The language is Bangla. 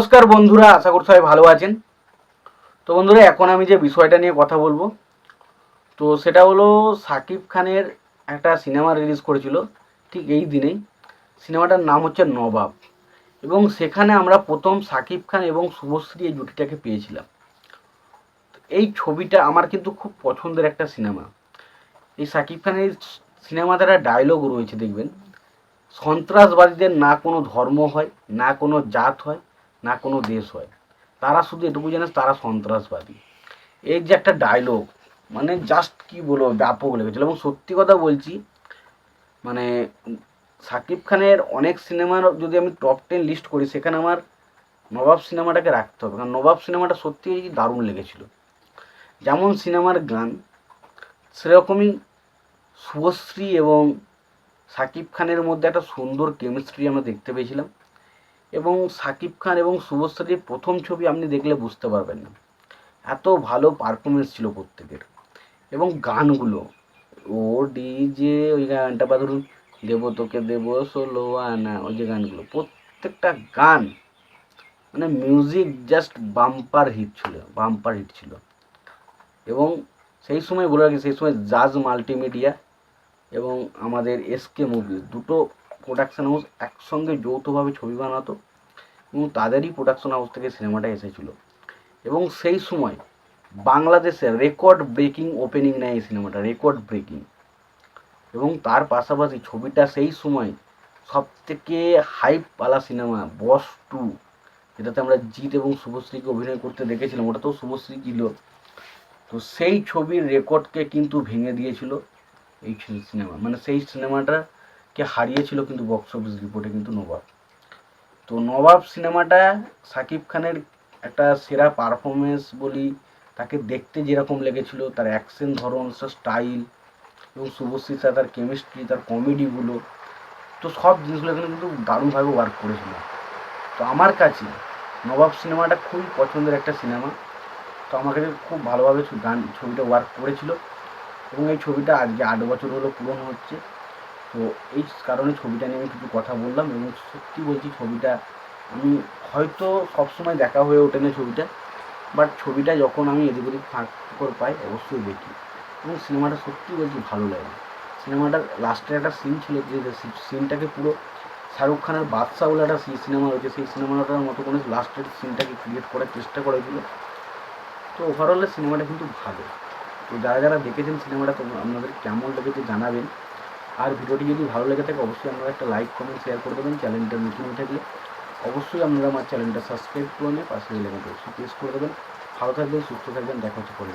নমস্কার বন্ধুরা, আশা করি সবাই ভালো আছেন। তো বন্ধুরা, এখন আমি যে বিষয়টা নিয়ে কথা বলব, তো সেটা হলো সাকিব খানের একটা সিনেমা রিলিজ করেছিল, ঠিক এই দিনেই। সিনেমাটার নাম হচ্ছে নবাব। এবং সেখানে আমরা প্রথম সাকিব খান এবং শুভশ্রী এই জুটিটাকে পেয়েছিলাম। এই ছবিটা আমার কিন্তু খুব পছন্দের একটা সিনেমা। এই সাকিব খানের সিনেমাতে একটা ডায়লগ রয়েছে, দেখবেন। সন্ত্রাসবাদীদের না কোনো ধর্ম হয়, না কোনো জাত হয় না কোনো দেশ হয়। তারা শুধু এটুকু জানে তারা সন্ত্রাসবাদী। এই যে একটা ডায়লগ মানে জাস্ট কি বলব, ব্যাপক লেগেছিল এবং সত্যি কথা বলছি মানে সাকিব খানের অনেক সিনেমার যদি আমি টপ টেন লিস্ট করি, সেখানে আমার নবাব সিনেমাটাকে রাখতে হবে। কারণ নবাব সিনেমাটা সত্যিই দারুণ লেগেছিল। যেমন সিনেমার গান, সেরকমই শুভশ্রী এবং সাকিব খানের মধ্যে একটা সুন্দর কেমিস্ট্রি আমরা দেখতে পেয়েছিলাম। এবং সাকিব খান এবং শুভশ্রীর প্রথম ছবি আপনি দেখলে বুঝতে পারবেন না। এত ভালো পারফরমেন্স ছিল প্রত্যেকের। এবং গানগুলো ও ডিজে ওই গানটা বা ধরুন, দেবো তোকে দেবো ষোলো আনা, ওই যে গানগুলো, প্রত্যেকটা গান মানে মিউজিক জাস্ট বাম্পার হিট ছিল বাম্পার হিট ছিল। এবং সেই সময় বলে রাখি, সেই সময় জাজ মাল্টিমিডিয়া এবং আমাদের এসকে মুভি দুটো প্রোডাকশন হাউস একসঙ্গে যৌথভাবে ছবি বানাতো এবং তাদেরই প্রোডাকশন হাউস থেকে সিনেমাটা এসেছিল। এবং সেই সময় বাংলাদেশে রেকর্ড ব্রেকিং ওপেনিং নেয় এই সিনেমাটা রেকর্ড ব্রেকিং এবং তার পাশাপাশি ছবিটা সেই সময় সব থেকে হাইপ পালা সিনেমা বস টু যেটাতে আমরা জিৎ এবং শুভশ্রীকে অভিনয় করতে দেখেছিলাম ওটা তো শুভশ্রী ছিল তো সেই ছবির রেকর্ডকে কিন্তু ভেঙে দিয়েছিল এই সিনেমা মানে সেই সিনেমাটাকে হারিয়েছিল কিন্তু বক্স অফিস রিপোর্টে কিন্তু নবাব। তো নবাব সিনেমাটা সাকিব খানের একটা সেরা পারফরমেন্স বলি তাকে দেখতে যেরকম লেগেছিল, তার অ্যাকশন ধরন স্টাইল এবং শুভশ্রী তার কেমিস্ট্রি তার কমেডিগুলো তো সব জিনিসগুলো এখানে কিন্তু দারুণভাবে ওয়ার্ক করেছিল। তো আমার কাছে নবাব সিনেমাটা খুবই পছন্দের একটা সিনেমা তো আমার কাছে খুব ভালোভাবে গান, ছবিটা ওয়ার্ক করেছিল এবং এই ছবিটা আজকে আট বছর হলো পূরণ হচ্ছে তো এই কারণে ছবিটা নিয়ে আমি কিছু কথা বললাম এবং সত্যি বলছি ছবিটা, আমি হয়তো সবসময় দেখা হয়ে ওঠে না ছবিটা বাট ছবিটা যখন আমি এদিক ওদিক ফাঁক করে পাই, অবশ্যই দেখি। এবং সিনেমাটা সত্যি বলছি ভালো লাগে। সিনেমাটার লাস্টের একটা সিন ছিল যে সিনটাকে পুরো শাহরুখ খানের বাদশা বলে একটা সিনেমা রয়েছে। সেই সিনেমাটার মতো করে লাস্টের সিনটাকে ক্রিয়েট করার চেষ্টা করেছিল। তো ওভারঅলে সিনেমাটা কিন্তু ভালো। তো যারা যারা দেখেছেন সিনেমাটা, তো আপনাদের কেমন লেগেছে জানাবেন। আর ভিডিওটি যদি ভালো লেগে থাকে, অবশ্যই আপনারা একটা লাইক কমেন্ট শেয়ার করে দেবেন। চ্যানেলটা নতুন হয়ে থাকলে অবশ্যই আপনারা আমার চ্যানেলটা সাবস্ক্রাইব করে নিয়ে পাশে লেগে প্রেস করে দেবেন। ভালো থাকবেন, সুস্থ থাকবেন, দেখা হচ্ছে পরে